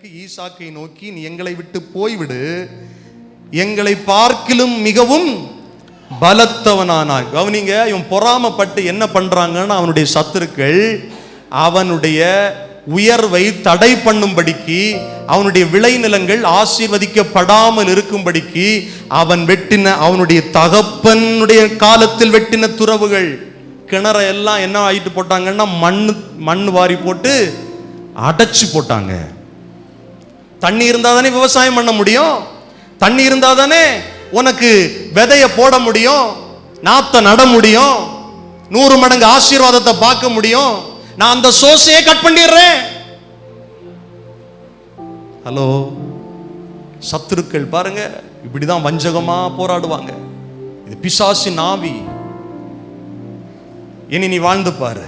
அபிமலைக்கு ஈசாக்கை நோக்கி நீ எங்களை விட்டு போய்விடு. எங்களை பார்க்கிலும் மிகவும் பலத்தவனானாய். கவனிங்க இவன் பொறாமப்பட்டு என்ன பண்றாங்கன்னா அவனுடைய சத்துருக்கள் அவனுடைய உயர்வை தடை பண்ணும்படிக்கு அவனுடைய விளைநிலங்கள் ஆசீர்வதிக்கப்படாமல் இருக்கும்படிக்கு அவன் வெட்டின அவனுடைய தகப்பனுடைய காலத்தில் வெட்டின துறவுகள் கிணற எல்லாம் என்ன ஆயிட்டு போட்டாங்கன்னா மண் மண் வாரி போட்டு அடைச்சு போட்டாங்க. தண்ணி இருந்தால் தானே விவசாயம் பண்ண முடியும்? தண்ணி இருந்தால் தானே உனக்கு விதையை போட முடியும்? நாத்தை நட முடியும்? நூறு மடங்கு ஆசீர்வாதத்தை பார்க்க முடியும்? நான் அந்த சோர்ஸையே கட் பண்ணிடுறேன். ஹலோ? சத்துருக்கள் பாருங்க இப்படிதான் வஞ்சகமா போராடுவாங்க. இது பிசாசி நாவி இனி நீ வாழ்ந்து பாரு.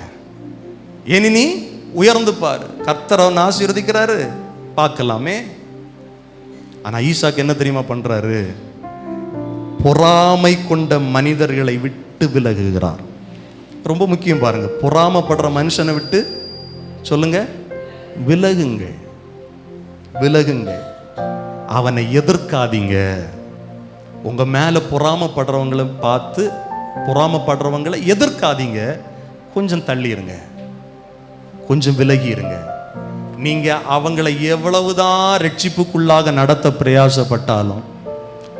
இனி நீ உயர்ந்து பாரு. கர்த்தரவன் ஆசீர்வதிக்கிறாரு. பார்க்கலாமே. ஆனால் ஈசாக்கு என்ன தெரியுமா பண்ணுறாரு பொறாமை கொண்ட மனிதர்களை விட்டு விலகுகிறார். ரொம்ப முக்கியம் பாருங்க. பொறாமப்படுற மனுஷனை விட்டு சொல்லுங்க விலகுங்கள். விலகுங்கள். அவனை எதிர்க்காதீங்க. உங்கள் மேலே பொறாமப்படுறவங்களை பார்த்து பொறாமப்படுறவங்களை எதிர்க்காதீங்க. கொஞ்சம் தள்ளிடுங்க கொஞ்சம் விலகிடுங்க நீங்கள் நீங்க அவங்களை எவ்வளவுதான் ரட்சிப்புக்குள்ளாக நடத்த பிரயாசப்பட்டாலும்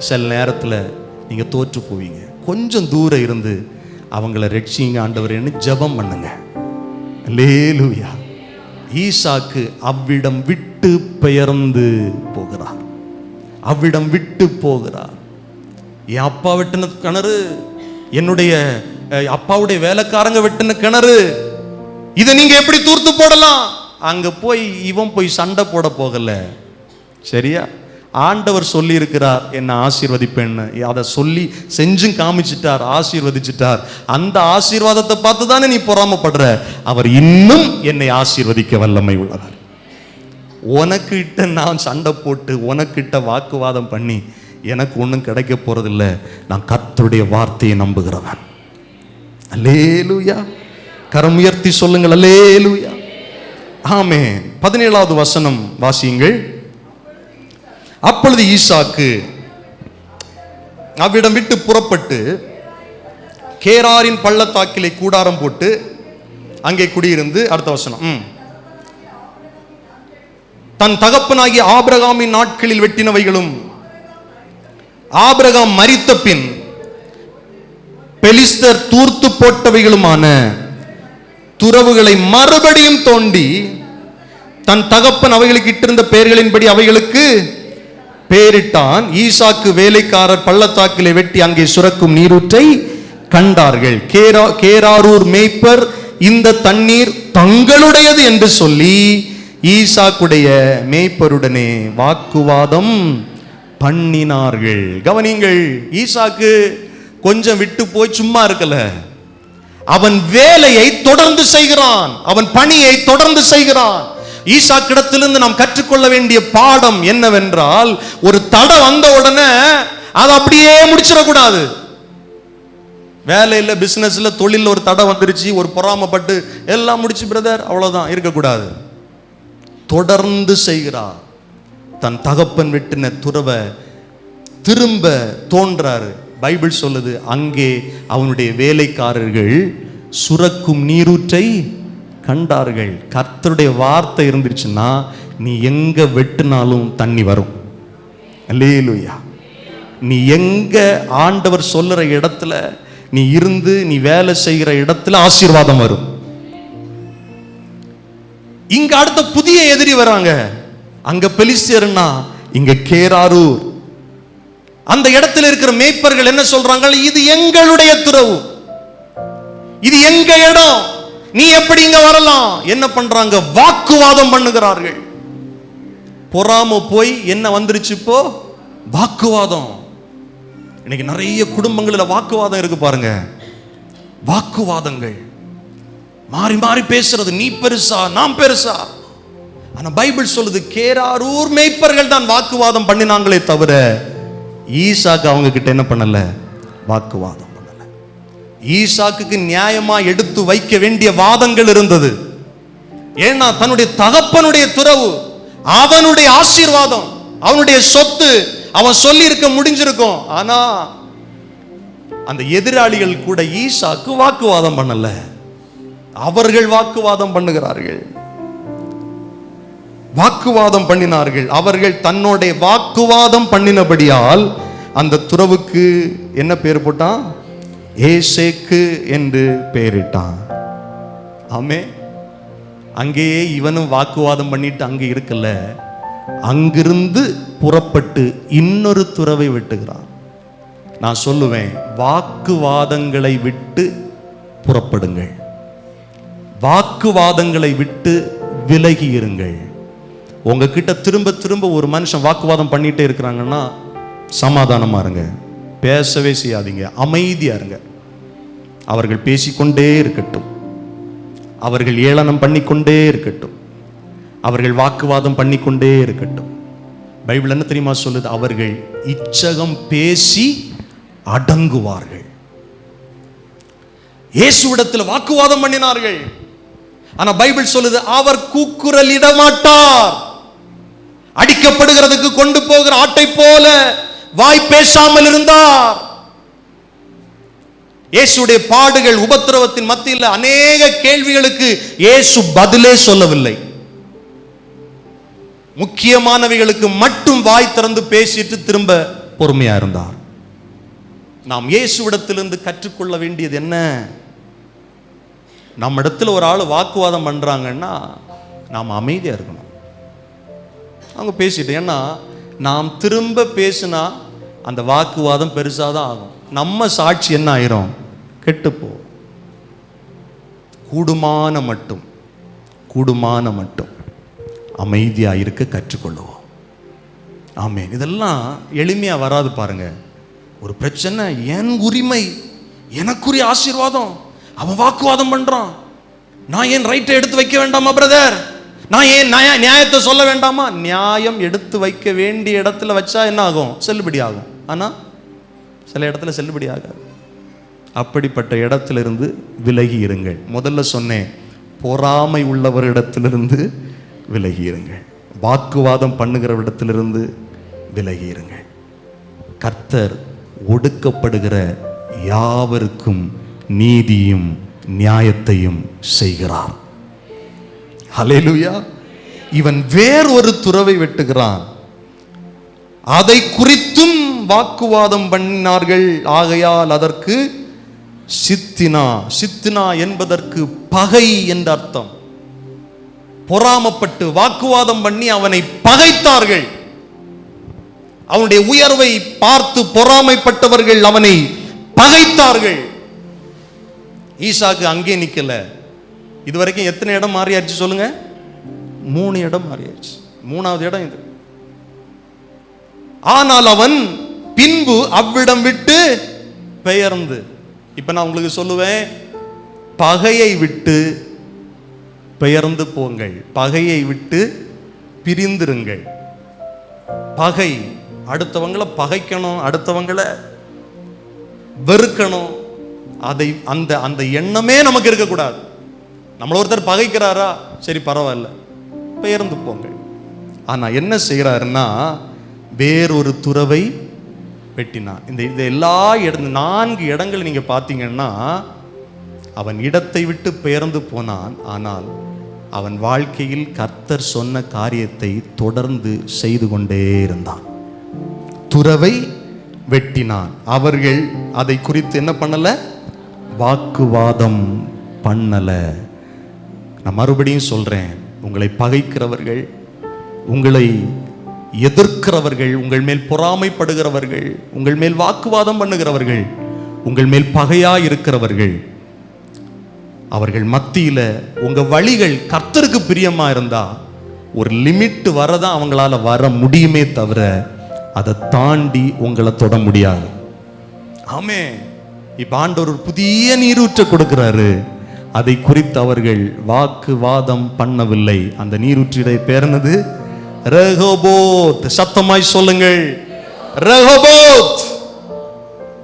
சில நேரத்தில் நீங்க தோற்று போவீங்க. கொஞ்சம் தூரம் இருந்து அவங்கள ரட்சிங்க ஆண்டவரேன்னு ஜெபம் பண்ணுங்க. லேலுயா ஈசாக்கு அவ்விடம் விட்டு பெயர்ந்து போகிறார். அவ்விடம் விட்டு போகிறார். என் அப்பா வெட்டின கிணறு என்னுடைய அப்பாவுடைய வேலைக்காரங்க வெட்டின கிணறு இதை நீங்க எப்படி தூர்த்து போடலாம்? அங்கே போய் இவன் போய் சண்டை போட போகல. சரியா? ஆண்டவர் சொல்லியிருக்கிறார் என்னை ஆசீர்வதிப்பேன்னு. அதை சொல்லி செஞ்சும் காமிச்சிட்டார் ஆசீர்வதிச்சிட்டார். அந்த ஆசீர்வாதத்தை பார்த்து தானே நீ பொறாமப்படுற? அவர் இன்னும் என்னை ஆசீர்வதிக்க வல்லமை உள்ளவர். உனக்கிட்ட நான் சண்டை போட்டு உனக்கிட்ட வாக்குவாதம் பண்ணி எனக்கு ஒன்றும் கிடைக்க போகிறதில்ல நான் கத்தருடைய வார்த்தையை நம்புகிறவன். அல்லேலூயா. கரம் உயர்த்தி சொல்லுங்கள் அல்லேலூயா. ஆமே பதினேழாவது வசனம் வாசியுங்கள். அப்பொழுது ஈசாக்கு அவ்விடம் விட்டு புறப்பட்டு கேராரின் பள்ளத்தாக்கிலே கூடாரம் போட்டு அங்கே குடியிருந்து அடுத்த வசனம் தன் தகப்பனாகிய ஆபிரகாமின் நாட்களில் வெட்டினவைகளும் ஆபிரகாம் மரித்த பின் பெலிஸ்தர் தூர்த்து போட்டவைகளுமான துறவுகளை மறுபடியும் தோண்டி தன் தகப்பன் அவைகளுக்கு இட்டிருந்த பெயர்களின்படி அவைகளுக்கு பேரிட்டான். ஈசாக்கு வேலைக்காரர் பள்ளத்தாக்கிலே வெட்டி அங்கே சுரக்கும் நீரூற்றை கண்டார்கள். கேரா கேராரூர் மேய்ப்பர் இந்த தண்ணீர் தங்களுடையது என்று சொல்லி ஈசாக்குடைய மேய்ப்பருடனே வாக்குவாதம் பண்ணினார்கள். கவனிங்கள் ஈசாக்கு கொஞ்சம் விட்டு போய் சும்மா இருக்கல. அவன் வேலையை தொடர்ந்து செய்கிறான். அவன் பணியை தொடர்ந்து செய்கிறான். ஈசாக்கிடத்திலிருந்து நாம் கற்றுக்கொள்ள வேண்டிய பாடம் என்னவென்றால் ஒரு தடை வந்த உடனே அதை அப்படியே முடிச்சிடக்கூடாது. வேலையில் பிஸ்னஸில் தொழில் ஒரு தடை வந்துருச்சு ஒரு பொறாமப்பட்டு எல்லாம் முடிச்சு பிரதர் அவ்வளோதான் இருக்கக்கூடாது. தொடர்ந்து செய்கிறார் தன் தகப்பன் வெட்டின துறவை திரும்ப தோன்றாரு. பைபிள் சொல்லுது அங்கே அவனுடைய வேலைக்காரர்கள் சுரக்கும் நீரூற்றை கண்டார்கள். கர்த்தருடைய வார்த்தை இருந்துச்சுன்னா நீ எங்க வெட்டினாலும் தண்ணி வரும். லேலுயா நீ எங்க ஆண்டவர் சொல்லுற இடத்துல நீ இருந்து நீ வேலை செய்கிற இடத்துல ஆசீர்வாதம் வரும். இங்க அடுத்த புதிய எதிரி வராங்க. அங்க பெலிசியர்னா இங்க கேராரூர். அந்த இடத்துல இருக்கிற மேய்ப்பர்கள் என்ன சொல்றாங்க? இது எங்களுடைய துறவு. இது எங்க இடம்? நீ எப்படி இங்க வரலாம்? என்ன பண்றாங்க? வாக்குவாதம் பண்ணுகிறார்கள். பொறாம போய் என்ன வந்துருச்சு இப்போ? வாக்குவாதம். இன்னைக்கு நிறைய குடும்பங்களில் வாக்குவாதம் இருக்கு பாருங்க. வாக்குவாதங்கள். மாறி மாறி பேசுறது நீ பெருசா நான் பெருசா. ஆனா பைபிள் சொல்லுது கேராரூர் மேய்ப்பர்கள் தான் வாக்குவாதம் பண்ணினாங்களே தவிர ஈசாக்கு அவங்க கிட்ட என்ன பண்ணல? வாக்குவாதம் பண்ணல. ஈசாக்குக்கு நியாயமா எடுத்து வைக்க வேண்டிய வாதங்கள் இருந்தது. ஏன்னா தன்னுடைய தகப்பனுடைய துறவு அவனுடைய ஆசீர்வாதம் அவனுடைய சொத்து அவன் சொல்லி இருக்க முடிஞ்சிருக்கும். ஆனா அந்த எதிராளிகள் கூட ஈசாக்கு வாக்குவாதம் பண்ணல. அவர்கள் வாக்குவாதம் பண்ணுகிறார்கள். வாக்குவாதம் பண்ணினார்கள். அவர்கள் தன்னுடைய வாக்குவாதம் பண்ணினபடியால் அந்த துறவுக்கு என்ன பேர் போட்டான்? ஏசேக்கு என்று பெயரிட்டான் ஆமே அங்கேயே இவனும் வாக்குவாதம் பண்ணிட்டு அங்கே இருக்கல. அங்கிருந்து புறப்பட்டு இன்னொரு துறவை வெட்டுகிறான். நான் சொல்லுவேன் வாக்குவாதங்களை விட்டு புறப்படுங்கள். வாக்குவாதங்களை விட்டு விலகியிருங்கள் உங்ககிட்ட திரும்ப திரும்ப ஒரு மனுஷன் வாக்குவாதம் பண்ணிட்டே இருக்கிறாங்கன்னா சமாதானமாக இருங்க. பேசவே செய்யாதீங்க. அமைதியாக இருங்க. அவர்கள் பேசிக்கொண்டே இருக்கட்டும். அவர்கள் ஏளனம் பண்ணிக்கொண்டே இருக்கட்டும். அவர்கள் வாக்குவாதம் பண்ணிக்கொண்டே இருக்கட்டும். பைபிள் என்ன தெரியுமா சொல்லுது? அவர்கள் இச்சகம் பேசி அடங்குவார்கள். இயேசுவிடத்தில் வாக்குவாதம் பண்ணினார்கள். ஆனா பைபிள் சொல்லுது அவர் கூக்குரல் இடமாட்டார். அடிக்கப்படுகிறதுக்கு கொண்டு போகிற ஆட்டை போல வாய் பேசாமல் இருந்தார். இயேசுடைய பாடுகள் உபத்திரவத்தின் மத்தியில் அநேக கேள்விகளுக்கு இயேசு பதிலே சொல்லவில்லை. முக்கியமானவைகளுக்கு மட்டும் வாய் திறந்து பேசிட்டு திரும்ப பொறுமையா இருந்தார். நாம் இயேசுவிடத்திலிருந்து கற்றுக்கொள்ள வேண்டியது என்ன? நம்ம இடத்துல ஒரு ஆள் வாக்குவாதம் பண்றாங்கன்னா நாம் அமைதியா இருக்கணும். அவங்க பேசிட்டு ஏன்னா நாம் திரும்ப பேசினா அந்த வாக்குவாதம் பெருசாக தான் ஆகும். நம்ம சாட்சி என்ன ஆயிரும்? கெட்டுப்போ கூடுமான மட்டும் கூடுமான மட்டும் அமைதியாக இருக்க கற்றுக்கொள்ளுவோம். ஆமே இதெல்லாம் எளிமையாக வராது பாருங்க. ஒரு பிரச்சனை என் உரிமை எனக்குரிய ஆசீர்வாதம். அவன் வாக்குவாதம் பண்றான். நான் ஏன் ரைட்டை எடுத்து வைக்க வேண்டாமா பிரதர் நான் ஏன் நியா- நியாயத்தை சொல்ல வேண்டாமா? நியாயம் எடுத்து வைக்க வேண்டிய இடத்துல வச்சா என்ன ஆகும் செல்லுபடி ஆகும். ஆனால் சில இடத்துல செல்லுபடி ஆகாது. அப்படிப்பட்ட இடத்திலிருந்து விலகி இருங்கள். முதல்ல சொன்னேன் பொறாமை உள்ளவரிடத்திலிருந்து விலகி இருங்கள். வாக்குவாதம் பண்ணுகிறவரிடத்திலிருந்து விலகி இருங்கள். கர்த்தர் ஒடுக்கப்படுகிற யாவருக்கும் நீதியும் நியாயத்தையும் செய்கிறார். ஹalleluya. இவன் வேறொரு துறவை வெட்டுகிறான். அதை குறித்தும் வாக்குவாதம் பண்ணினார்கள். ஆகையால் அதற்கு சித்தினா. சித்தினா என்பதற்கு பகை என்ற அர்த்தம். பொறாமப்பட்டு வாக்குவாதம் பண்ணி அவனை பகைத்தார்கள். அவனுடைய உயர்வை பார்த்து பொறாமைப்பட்டவர்கள் அவனை பகைத்தார்கள். ஈசாக்கு அங்கே நிக்கல. இது வரைக்கும் எத்தனை இடம் மாறியாச்சு சொல்லுங்க? மூணு இடம் மாறியாச்சு. மூணாவது இடம் இது. ஆனால் அவன் பின்பு அவ்விடம் விட்டு பெயர்ந்து இப்ப நான் உங்களுக்கு சொல்லுவேன் பகையை விட்டு பெயர்ந்து போங்கள். பகையை விட்டு பிரிந்திருங்கள். பகை அடுத்தவங்களை பகைக்கணும் அடுத்தவங்களை வெறுக்கணும். அதை அந்த அந்த எண்ணமே நமக்கு இருக்கக்கூடாது. நம்மள ஒருத்தர் பகைக்கிறாரா? சரி பரவாயில்ல. பெயர்ந்து போங்கள் ஆனா என்ன செய்கிறாருன்னா வேறொரு துறவை வெட்டினான் இந்த இந்த எல்லா இடம் நான்கு இடங்கள் நீங்க பார்த்தீங்கன்னா அவன் இடத்தை விட்டு பெயர்ந்து போனான். ஆனால் அவன் வாழ்க்கையில் கர்த்தர் சொன்ன காரியத்தை தொடர்ந்து செய்து கொண்டே இருந்தான். துறவை வெட்டினான். அவர்கள் அதை குறித்து என்ன பண்ணல? வாக்குவாதம் பண்ணலை. நான் மறுபடியும் சொல்கிறேன் உங்களை பகைக்கிறவர்கள் உங்களை எதிர்க்கிறவர்கள் உங்கள் மேல் பொறாமைப்படுகிறவர்கள் உங்கள் மேல் வாக்குவாதம் பண்ணுகிறவர்கள் உங்கள் மேல் பகையா இருக்கிறவர்கள் அவர்கள் மத்தியில் உங்கள் வழிகள் கர்த்தருக்கு பிரியமாக இருந்தால் ஒரு லிமிட் வரதான் அவங்களால வர முடியுமே தவிர அதை தாண்டி உங்களை தொட முடியாது. ஆமே இப்ப ஆண்டவர் ஒரு புதிய நீரூற்ற கொடுக்குறாரு. அதை குறித்து அவர்கள் வாக்குவாதம் பண்ணவில்லை. அந்த நீரூற்றிடை பேர்னது ரகோபோத் சத்தமாய் சொல்லுங்கள். ரகோபோத்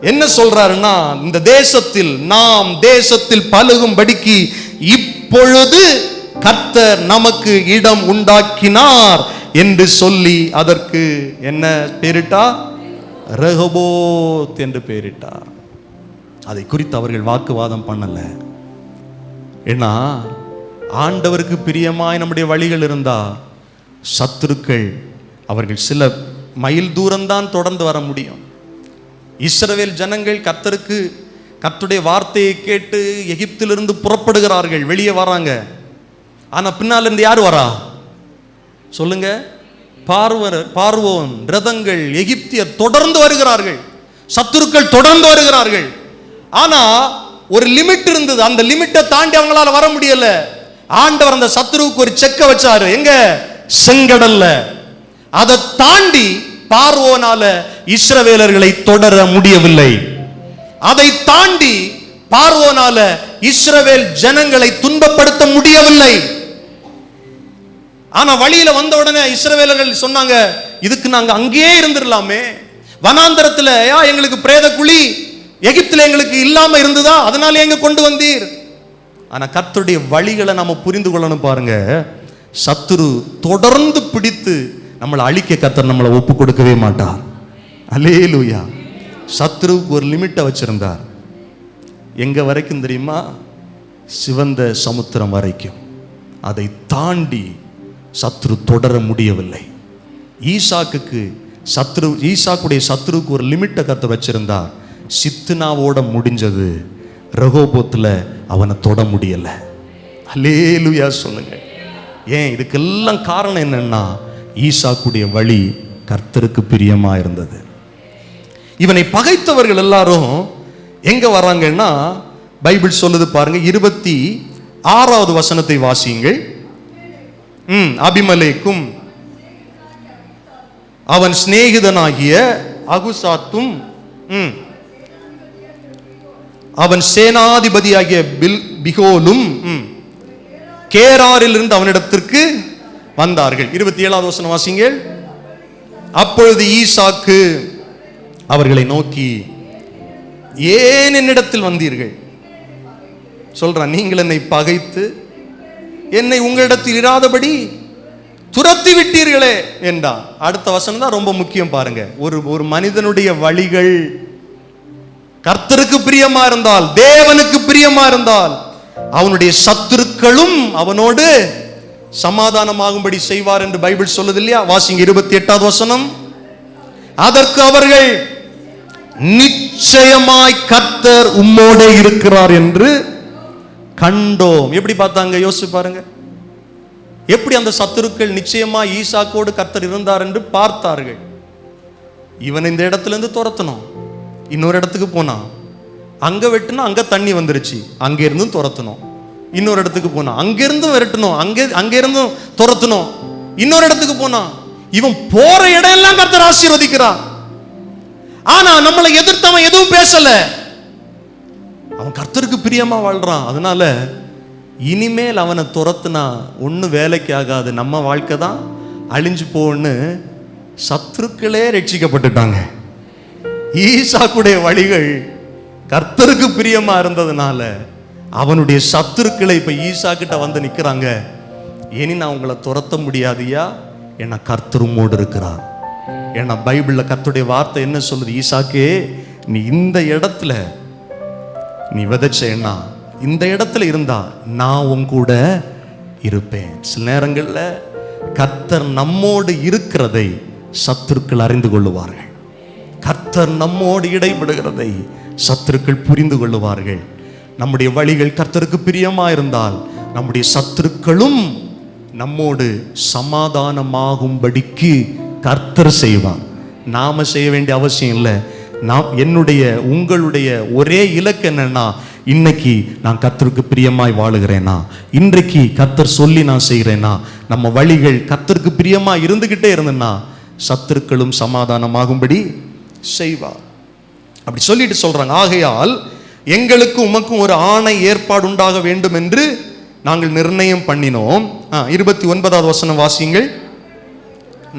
என்ன சொல்றாருன்னா இந்த தேசத்தில் நாம் தேசத்தில் பழுகும்படிக்கு இப்பொழுது கர்த்தர் நமக்கு இடம் உண்டாக்கினார் என்று சொல்லி அதற்கு என்ன பேரிட்டா? ரகபோத் என்று பேரிட்டார். அதை குறித்து அவர்கள் வாக்குவாதம் பண்ணலை. ஏன்னா ஆண்டவருக்கு பிரியமாய் நம்முடைய வழிகள் இருந்தா சத்துருக்கள் அவர்கள் சில மைல் தூரம்தான் தொடர்ந்து வர முடியும். இஸ்ரவேல் ஜனங்கள் கர்த்தருக்கு கத்துடைய வார்த்தையை கேட்டு எகிப்திலிருந்து புறப்படுகிறார்கள். வெளியே வராங்க. ஆனால் பின்னால் இருந்து யார் வரா? சொல்லுங்க. பார்வர் பார்வோன் ரதங்கள் எகிப்தியர் தொடர்ந்து வருகிறார்கள். சத்துருக்கள் தொடர்ந்து வருகிறார்கள். ஆனால் ஒரு லிமிட் இருந்தது. அந்த லிமிட்டை தாண்டி அவங்களால வர முடியல. ஆண்டவர் அந்த சத்ருவுக்கு ஒரு செக்க வச்சாரு. எங்க? செங்கடல்ல. அதை தாண்டி பார்வோனால இஸ்ரவேலர்களை தொடர முடியவில்லை. அதை தாண்டி பார்வோனால இஸ்ரவேல் ஜனங்களை துன்பப்படுத்த முடியவில்லை. ஆனா வழியில வந்த உடனே இஸ்ரவேலர்கள் சொன்னாங்க இதுக்கு நாங்க அங்கேயே இருந்துடலாமே வனாந்தரத்துல ஏன் எங்களுக்கு பிரேத குழி எகிப்தில் எங்களுக்கு இல்லாம இருந்ததா? அதனால எங்க கொண்டு வந்தீர்? ஆனா கர்த்தருடைய வழிகளை நம்ம புரிந்து கொள்ளணும் பாருங்க. சத்துரு தொடர்ந்து பிடித்து நம்மளை அழிக்க கத்தர் நம்மளை ஒப்பு கொடுக்கவே மாட்டார். அலேலூயா சத்ருவுக்கு ஒரு லிமிட்டை வச்சிருந்தார். எங்க வரைக்கும் தெரியுமா? சிவந்த சமுத்திரம் வரைக்கும். அதை தாண்டி சத்ரு தொடர முடியவில்லை. ஈசாக்குக்கு சத்ரு ஈசாக்குடைய சத்ருவுக்கு ஒரு லிமிட்டை கத்த வச்சிருந்தார். சித்துனாவோட முடிஞ்சது. ரகோபோத்தில் அவனை தொட முடியலை. அலேலுயா சொல்லுங்க. ஏன்? இதுக்கெல்லாம் காரணம் என்னன்னா ஈசாக்குடைய வழி கர்த்தருக்கு பிரியமா இருந்தது. இவனை பகைத்தவர்கள் எல்லாரும் எங்க வராங்கன்னா பைபிள் சொல்லுது பாருங்க இருபத்தி ஆறாவது வசனத்தை வாசியுங்கள். ம் அபிமலேக்கும் அவன் சிநேகிதனாகிய அகுசாத்தும் ம் அவன் சேனாதிபதியாகிய பில் பிகோலும் கேராரில் இருந்து அவனிடத்திற்கு வந்தார்கள். இருபத்தி ஏழாவது வசனம் வாசிங்கள் அப்பொழுது ஈசாக்கு அவர்களை நோக்கி ஏன் என்னிடத்தில் வந்தீர்கள்? சொல்றான் நீங்கள் என்னை பகைத்து என்னை உங்களிடத்தில் இராதபடி துரத்தி விட்டீர்களே என்றான். அடுத்த வசனம் தான் ரொம்ப முக்கியம் பாருங்க. ஒரு ஒரு மனிதனுடைய வழிகள் கர்த்தருக்கு பிரியமா இருந்தால் தேவனுக்கு பிரியமா இருந்தால் அவனுடைய சத்துருக்களும் அவனோடு சமாதானமாகும்படி செய்வார் என்று பைபிள் சொல்லுது இல்லையா வாசிங்க இருபத்தி எட்டாவது வசனம். அதற்கு அவர்கள் நிச்சயமாய் கர்த்தர் உம்மோட இருக்கிறார் என்று கண்டோம். எப்படி பார்த்தாங்க? யோசிச்சு பாருங்க. எப்படி அந்த சத்துருக்கள் நிச்சயமா ஈசாக்கோடு கர்த்தர் இருந்தார் என்று பார்த்தார்கள். இவன் இந்த இடத்துல இருந்து துரத்தணும். இன்னொரு இடத்துக்கு போனான் அங்கே வெட்டுனா அங்கே தண்ணி வந்துருச்சு அங்கேருந்தும் துரத்தணும் இன்னொரு இடத்துக்கு போனான் அங்கேருந்தும் விரட்டணும் அங்கே அங்கேருந்தும் துரத்தணும் இன்னொரு இடத்துக்கு போனான் இவன் போற இடம் எல்லாம் கர்த்தர் ஆசீர்வதிக்கிறான் ஆனா நம்மளை எதிர்த்தவன் எதுவும் பேசல. அவன் கர்த்தருக்கு பிரியமா வாழ்றான். அதனால இனிமேல் அவனை துரத்துனா ஒன்றும் வேலைக்கு ஆகாது. நம்ம வாழ்க்கை தான் அழிஞ்சு போன்னு சத்துருக்களே ரட்சிக்கப்பட்டுட்டாங்க. ஈசாக்குடைய வழிகள் கர்த்தருக்கு பிரியமா இருந்ததுனால அவனுடைய சத்துருக்களை இப்ப ஈசா கிட்ட வந்து நிக்கிறாங்க. இனி நான் உங்களை துரத்த முடியாதியா? என்ன கர்த்தருமோடு இருக்கிறார். ஏன்னா பைபிள்ல கர்த்தருடைய வார்த்தை என்ன சொல்லுது? ஈசாக்கே நீ இந்த இடத்துல நீ விதைச்சேன்னா இந்த இடத்துல இருந்தா நான் உன் கூட இருப்பேன். சில நேரங்கள்ல கர்த்தர் நம்மோடு இருக்கிறதை சத்துருக்கள் அறிந்து கொள்ளுவார்கள். கர்த்தர் நம்மோடு இடைபடுகிறதை சத்துருக்கள் புரிந்து கொள்ளுவார்கள். நம்முடைய வழிகள் கர்த்தருக்கு பிரியமாயிருந்தால் நம்முடைய சத்துருக்களும் நம்மோடு சமாதானமாகும்படிக்கு கர்த்தர் செய்வார். நாம செய்ய வேண்டிய அவசியம் இல்லை. நாம் என்னுடைய உங்களுடைய ஒரே இலக்கு என்னன்னா இன்னைக்கு நான் கத்தருக்கு பிரியமாய் வாழுகிறேனா? இன்றைக்கு கர்த்தர் சொல்லி நான் செய்கிறேனா? நம்ம வழிகள் கத்தருக்கு பிரியமாக இருந்துகிட்டே இருந்தேன்னா சத்துருக்களும் சமாதானமாகும்படி செய்வார் அப்படி சொல்லிட்டு சொல்றாங்க ஆகையால் எங்களுக்கு உமக்கும் ஒரு ஆணை ஏற்பாடு உண்டாக வேண்டும் என்று நாங்கள் நிர்ணயம் பண்ணினோம். இருபத்தி ஒன்பதாவது வசனம் வாசியுங்கள்.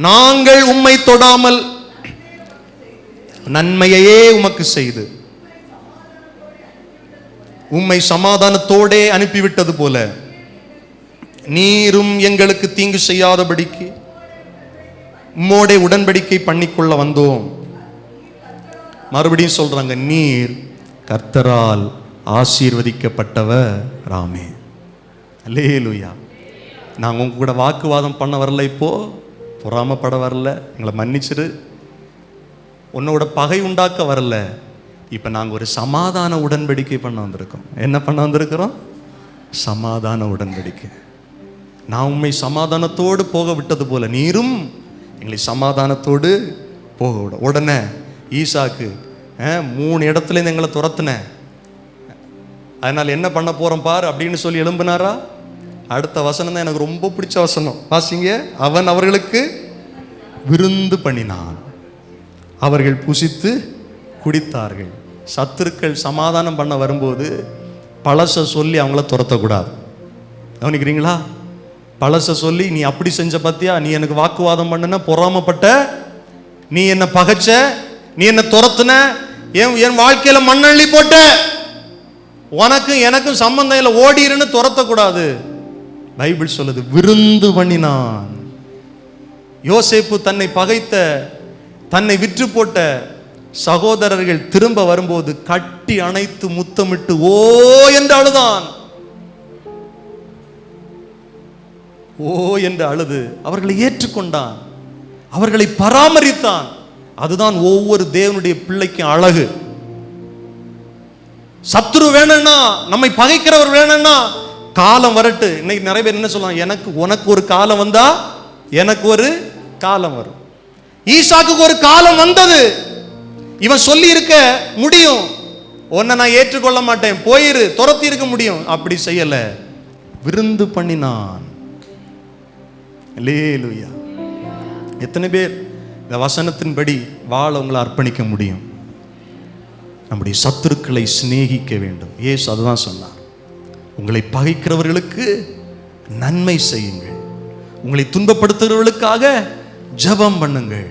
நாங்கள் உம்மை தொடாமல் நன்மையையே உமக்கு செய்து உம்மை சமாதானத்தோடே அனுப்பிவிட்டது போல நீரும் எங்களுக்கு தீங்கு செய்யாதபடிக்கு உம்மோடே உடன்படிக்கை பண்ணிக்கொள்ள வந்தோம். மறுபடியும் சொல்றாங்க நீர் கர்த்தரால் ஆசீர்வதிக்கப்பட்டவர் ராமே. அல்லேலூயா. நாங்கள் உங்க கூட வாக்குவாதம் பண்ண வரல இப்போ பொறாமப்பட வரல எங்களை மன்னிச்சிரு. உன்னோட பகை உண்டாக்க வரல. இப்போ நாங்கள் ஒரு சமாதான உடன்படிக்கை பண்ண வந்திருக்கோம். என்ன பண்ண வந்திருக்கிறோம்? சமாதான உடன்படிக்கை. நான் உண்மை சமாதானத்தோடு போக விட்டது போல நீரும் எங்களை சமாதானத்தோடு போக விட உடனே ஈசாக்கு. மூணு இடத்துல எங்களை துரத்துனேன் அதனால் என்ன பண்ண போகிறோம் பார் அப்படின்னு சொல்லி எழும்பினாரா? அடுத்த வசனம் தான் எனக்கு ரொம்ப பிடிச்ச வசனம். வாசிங்க. அவன் அவர்களுக்கு விருந்து பண்ணினான். அவர்கள் புசித்து குடித்தார்கள். சத்துருக்கள் சமாதானம் பண்ண வரும்போது பழசை சொல்லி அவங்கள துரத்தக்கூடாது. கவனிக்கிறீங்களா? பழச சொல்லி நீ அப்படி செஞ்ச பத்தியா? நீ எனக்கு வாக்குவாதம் பண்ணுன பொறாமப்பட்ட நீ என்னை பகைச்ச? நீ என்ன துரத்துன? என் என் வாழ்க்கையில் மண்ணள்ளி போட்ட. உனக்கும் எனக்கும் சம்பந்தம் இல்லை. ஓடிருன்னு துரத்தக்கூடாது. பைபிள் சொல்லுது விருந்து பண்ணினான். யோசேப்பு தன்னை பகைத்த தன்னை விற்று போட்ட சகோதரர்கள் திரும்ப வரும்போது கட்டி அணைத்து முத்தமிட்டு ஓ என்று அழுதான். ஓ என்று அழுது அவர்களை ஏற்றுக்கொண்டான். அவர்களை பராமரித்தான். அதுதான் ஒவ்வொரு தேவனுடைய பிள்ளைக்கும் அழகு. சத்துரு வேணும்னா நம்மை பகைக்கிறவர் வேணும்னா காலம் வரட்டு. இன்னைக்கு நிறைய பேர் என்ன சொல்லலாம் எனக்கு உனக்கு ஒரு காலம் வந்தா எனக்கு ஒரு காலம் வரும். ஈசாக்கு ஒரு காலம் வந்தது. இவன் சொல்லி இருக்க முடியும். உன்னை நான் ஏற்றுக்கொள்ள மாட்டேன். போயிரு துரத்தி இருக்க முடியும். அப்படி செய்யல. விருந்து பண்ணினான். அல்லேலூயா. எத்தனை பேர் இந்த வசனத்தின்படி வாழ உங்களை அர்ப்பணிக்க முடியும். நம்முடைய சத்துருக்களை சிநேகிக்க வேண்டும். ஏசு அதுதான் சொன்னார். உங்களை பகைக்கிறவர்களுக்கு நன்மை செய்யுங்கள். உங்களை துன்பப்படுத்துகிறவர்களுக்காக ஜெபம் பண்ணுங்கள்.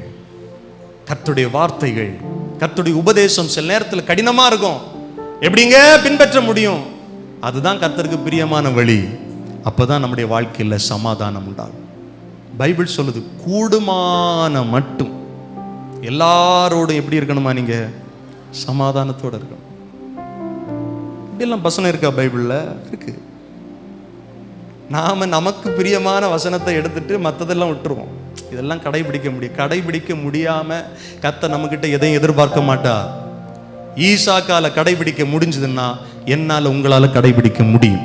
கர்த்தருடைய வார்த்தைகள் கர்த்தருடைய உபதேசம் சில நேரத்தில் கடினமாக இருக்கும். எப்படிங்க பின்பற்ற முடியும்? அதுதான் கர்த்தருக்கு பிரியமான வழி. அப்போதான் நம்முடைய வாழ்க்கையில் சமாதானம் உண்டாகும். பைபிள் சொல்லுது கூடுமான மட்டும். எல்லாரோடும் எப்படி இருக்கணுமா நீங்க? சமாதானத்தோட இருக்கணும். இப்படியெல்லாம் வசனம் இருக்கா பைபிள்ல? இருக்கு. நாம நமக்கு பிரியமான வசனத்தை எடுத்துட்டு மற்றதெல்லாம் விட்டுருவோம். இதெல்லாம் கடைபிடிக்க முடியும். கடைபிடிக்க முடியாம கத்த நம்மக்கிட்ட எதையும் எதிர்பார்க்க மாட்டா. ஈசாக்கால கடைபிடிக்க முடிஞ்சதுன்னா என்னால் உங்களால் கடைபிடிக்க முடியும்.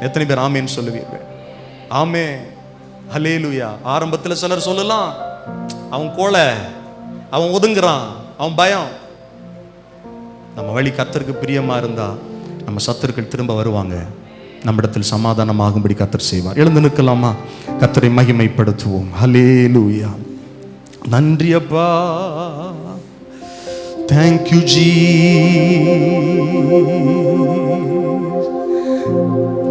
எத்தனை பேர் ஆமேன்னு சொல்லுவீர்கள்? ஆமே ஹலேலுயா ஆரம்பத்தில் சிலர் சொல்லலாம் அவன் கோலை அவன் ஒதுங்குறான் அவன் பயம். நம்ம வழி கத்தருக்கு பிரியமா இருந்தா நம்ம சத்துருக்கள் திரும்ப வருவாங்க. நம்மிடத்தில் சமாதானமாகும்படி கத்தர் செய்வார். எழுந்து நிற்கலாமா? கத்தரை மகிமைப்படுத்துவோம். ஹலேலூயா நன்றி அப்பா. தேங்க்யூ ஜீ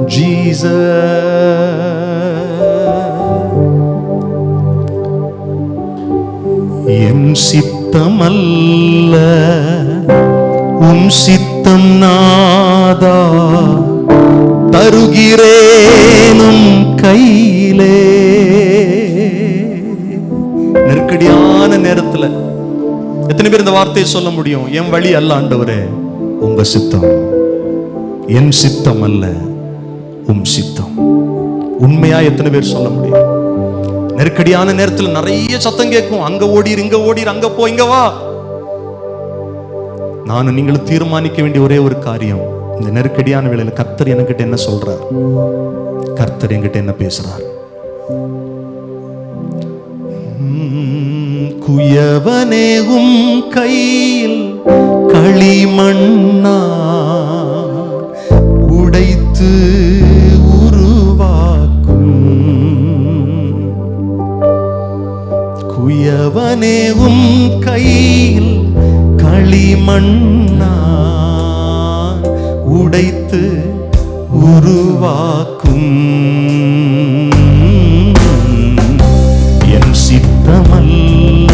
ஜீசஸ் என் சித்தமல்ல உம் சித்தம் நாதா தருகிறேனும் கையிலே. நெருக்கடியான நேரத்துல எத்தனை பேர் இந்த வார்த்தையை சொல்ல முடியும்? என் வழி அல்ல ஆண்டவரே உங்க சித்தம். என் சித்தம் அல்ல உம் சித்தம். உண்மையா எத்தனை பேர் சொல்ல முடியும்? நெருக்கடியான நேரத்தில் நிறைய சத்தம் கேட்கும். அங்க ஓடிரு இங்க ஓடிரு அங்க போ இங்க வா. நானும் நீங்களும் தீர்மானிக்க வேண்டிய ஒரே ஒரு காரியம். இந்த நெருக்கடியான வேலையில கர்த்தர் என்கிட்ட என்ன சொல்றார்? கர்த்தர் என்கிட்ட என்ன பேசுறார்? குயவனே உம் கையில் களிமண்ணா உடைத்து குயவனே உம் கையில் களிமண்ணா உடைத்து உருவாக்கும். என் சித்தமல்ல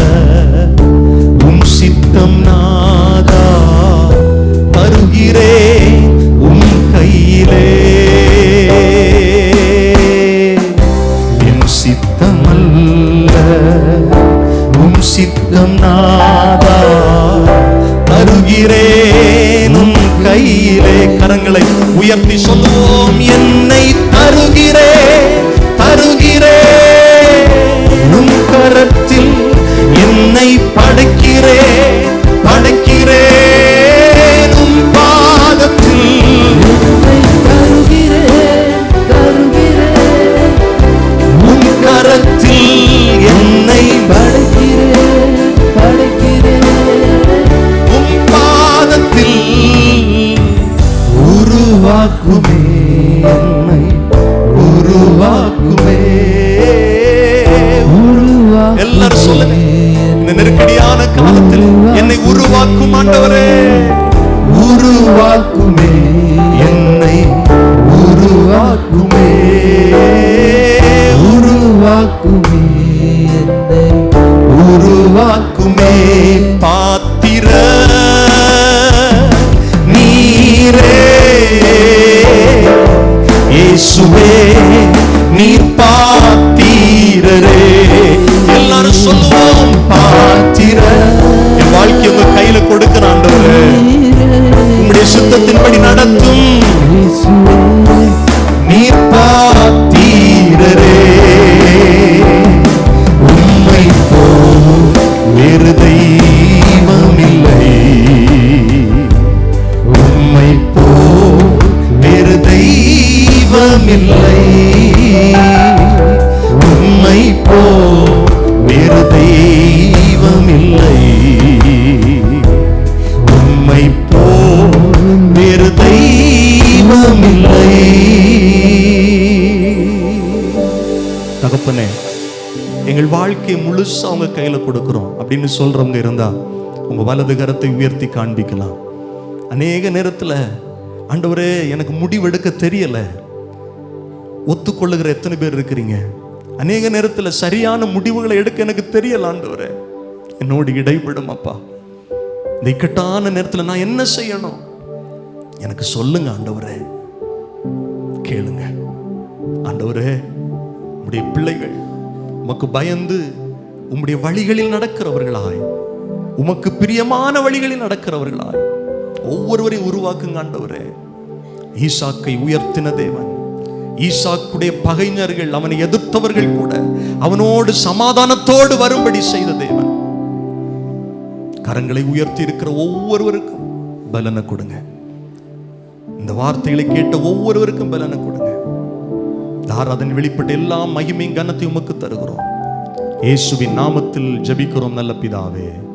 உம் சித்தம் நான். உருவாக்குமே. என்னை உருவாக்குமே. எல்லாரும் சொல்லுங்க. இந்த நெருக்கடியான காலத்தில் என்னை உருவாக்கும் ஆண்டவரே. உருவாக்குமே. இயேசுவே நீர் பாத்தீரரே. எல்லாரும் சொல்லுவோம் பாத்திர. என் வாழ்க்கை உங்க கையில கொடுக்கிற ஆண்டவரே. உங்களுடைய சுத்தத்தின்படி நடத்தும் அப்படின்னு சொல்றவங்க இருந்தா உங்க வலது கரத்தை உயர்த்தி காண்பிக்கலாம். அநேக நேரத்தில் ஆண்டவரே எனக்கு முடிவெடுக்க தெரியல. ஒத்துக்கொள்ளுகிற எத்தனை பேர் இருக்கிறீங்க? அநேக நேரத்தில் சரியான முடிவுகளை எடுக்க எனக்கு தெரியல ஆண்டவரே. என்னோடு இடைவிடும் அப்பா. இந்த இக்கட்டான நான் என்ன செய்யணும்? எனக்கு சொல்லுங்க ஆண்டவரே. கேளுங்க. ஆண்டவரே உடைய பிள்ளைகள் உமக்கு பயந்து உம்முடைய வழிகளில் நடக்கிறவர்களாய். உமக்கு பிரியமான வழிகளில் நடக்கிறவர்களாய். ஒவ்வொருவரையும் உருவாக்குங்க ஆண்டவரே. ஈசாக்கை உயர்த்தின தேவன். ஈசாக்குடைய பகைஞர்கள் அவனை எதிர்த்தவர்கள் கூட அவனோடு சமாதானத்தோடு வரும்படி செய்த தேவன். கரங்களை உயர்த்தி இருக்கிற ஒவ்வொருவருக்கும் பலனை கொடுங்க. இந்த வார்த்தைகளை கேட்ட ஒவ்வொருவருக்கும் பலனை கொடுங்க. தாராதன் வெளிப்பட்ட எல்லா மகிமையும் கனத்தையும் உமக்கு தருகிறோம். இயேசுவின் நாமத்தில் ஜபிக்கிறோம் நல்ல பிதாவே.